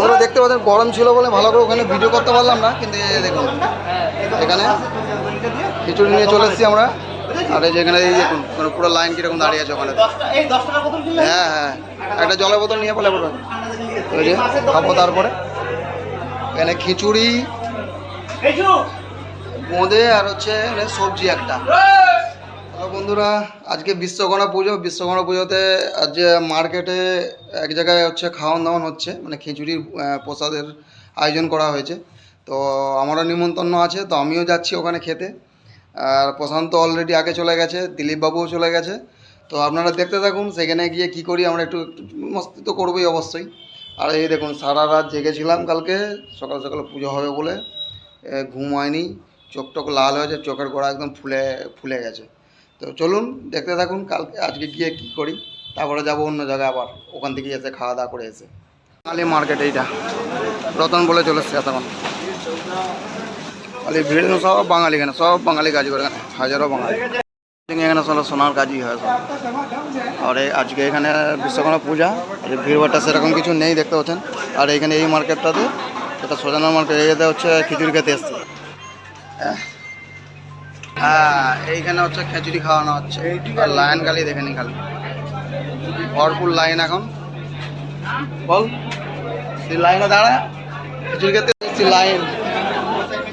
বন্ধুরা দেখতে পাচ্ছেন গরম ছিল বলে ভালো করে ওখানে ভিডিও করতে পারলাম না কিন্তু দেখুন এখানে খিচুড়ি নিয়ে চলে এসেছি আমরা। আর এই যে এখানে এই দেখুন মানে পুরো লাইন কীরকম দাঁড়িয়ে আছে ওখানে। হ্যাঁ হ্যাঁ একটা জলের বোতল নিয়ে পড়লে পড়বে ওই যে খাব তারপরে। এখানে খিচুড়ি বোঁদে আর হচ্ছে সবজি একটা। বন্ধুরা, আজকে বিশ্বকর্মা পুজো। বিশ্বকর্মা পুজোতে আজ মার্কেটে এক জায়গায় হচ্ছে খাওয়ান দাওয়ান হচ্ছে মানে খিচুড়ির প্রসাদের আয়োজন করা হয়েছে। তো আমারও নিমন্ত্রণ আছে, তো আমিও যাচ্ছি ওখানে খেতে। আর প্রশান্ত অলরেডি আগে চলে গেছে, দিলীপবাবুও চলে গেছে। তো আপনারা দেখতে থাকুন, সেখানে গিয়ে কি করি আমরা একটু, মস্তি তো করবোই অবশ্যই। আর এই দেখুন, সারা রাত জেগেছিলাম কালকে, সকাল সকাল পুজো হবে বলে। ঘুম হয়নি চোখ টোক লাল হয়েছে, চোখের গোড়া একদম ফুলে ফুলে গেছে। তো চলুন দেখতে থাকুন কালকে, আজকে গিয়ে কি করি, তারপরে যাব অন্য জায়গায় আবার, ওখান থেকে এসে খাওয়া দাওয়া করে এসে। বাঙালি মার্কেট এইটা, রতন বলে চলে এসছে তখন খালি ভিড় সব বাঙালি এখানে, সব বাঙালি কাজ করে হাজারো বাঙালি। এখানে সব সোনার কাজই হয় সব। আর আজকে এখানে বিশ্বকর্মা পূজা, আর ভিড়ভাড়টা সেরকম কিছু নেই, দেখতে পাচ্ছেন। আর এখানে এই মার্কেটটাতে, এটা সোজানা মার্কেট এতে হচ্ছে খিচুড়ি খেতে এসছে। হ্যাঁ এইখানে হচ্ছে খিচুড়ি খাওয়ানো হচ্ছে। লাইন খালি দেখে নি খালি। ভরপুর লাইন এখন। বল। তুই লাইনে দাঁড়া। খিচুড়ি খেতে লাইন।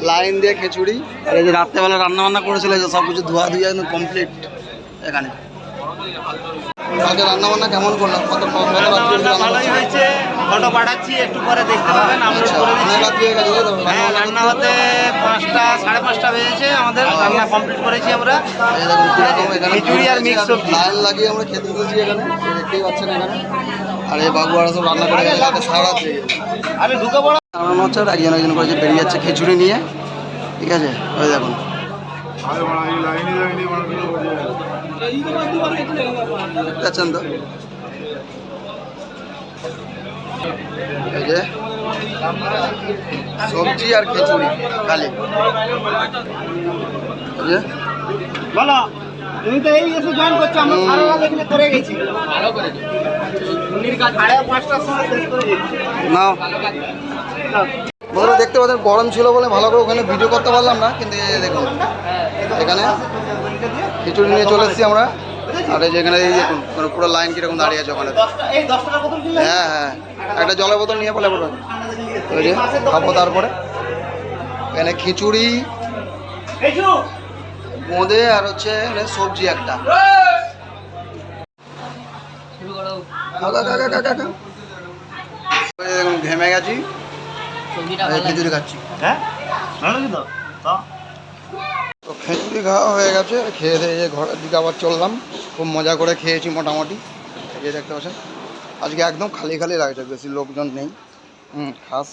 লাইন দিয়ে খিচুড়ি। আর এই যে রাত্রেবেলা রান্না বান্না করেছিল যে সব কিছু ধোয়া ধুয়ে একদম কমপ্লিট এখানে। কালকে রান্না বান্না কেমন করলাম? কত ভালোই হয়েছে। ফটো পাঠাচ্ছি একটু পরে দেখতে পাবেন আপলোড আচ্ছা, করে দিচ্ছি। রাত্রি হয়ে রান্না হতে পাঁচটা সাড়ে পাঁচটা বেজেছে আমাদের রান্না কমপ্লিট করেছি আমরা। খিচুড়ি আর মিক্স সবজি। লাইন লাগিয়ে আমরা খেতে বসেছি এখানে দেখতেই পাচ্ছেন এখানে। আর এই বাবু আর সব রান্না করে গেছে সারা আমি ঢুকে পড়ো রান্না হচ্ছে আর একজন একজন করে যে বেরিয়ে যাচ্ছে খিচুড়ি নিয়ে। ঠিক আছে? ওই দেখুন। দেখতে তো এই যে সবজি আর খিচুড়ি খালি। বলো তুমি তো এই এসে জয়েন করছ আমরা সারা রাত এখানে করে গেছি। ভালো করে নাও। বন্ধুরা দেখতে পাচ্ছেন গরম ছিল বলে ভালো করে ওখানে ভিডিও করতে পারলাম না কিন্তু দেখুন এখানে খিচুড়ি নিয়ে চলে এসেছি আমরা। আর এই যে এখানে এই দেখুন মানে পুরো লাইন কীরকম দাঁড়িয়ে আছে ওখানে। হ্যাঁ হ্যাঁ একটা জলের বোতল নিয়ে পড়লে পড়বে ওই যে খাব তারপরে। এখানে খিচুড়ি বোঁদে আর হচ্ছে সবজি একটা। ঘেমে গেছি। খাচ্ছি। হ্যাঁ? ভালো তো? তো? তো খিচুড়ি খাওয়া হয়ে গেছে খেয়ে দিয়ে ঘরের দিকে আবার চললাম। খুব মজা করে খেয়েছি মোটামুটি। এই দেখতে পাচ্ছেন আজকে একদম খালি খালি লাগছে বেশি লোকজন নেই। হুম খাস।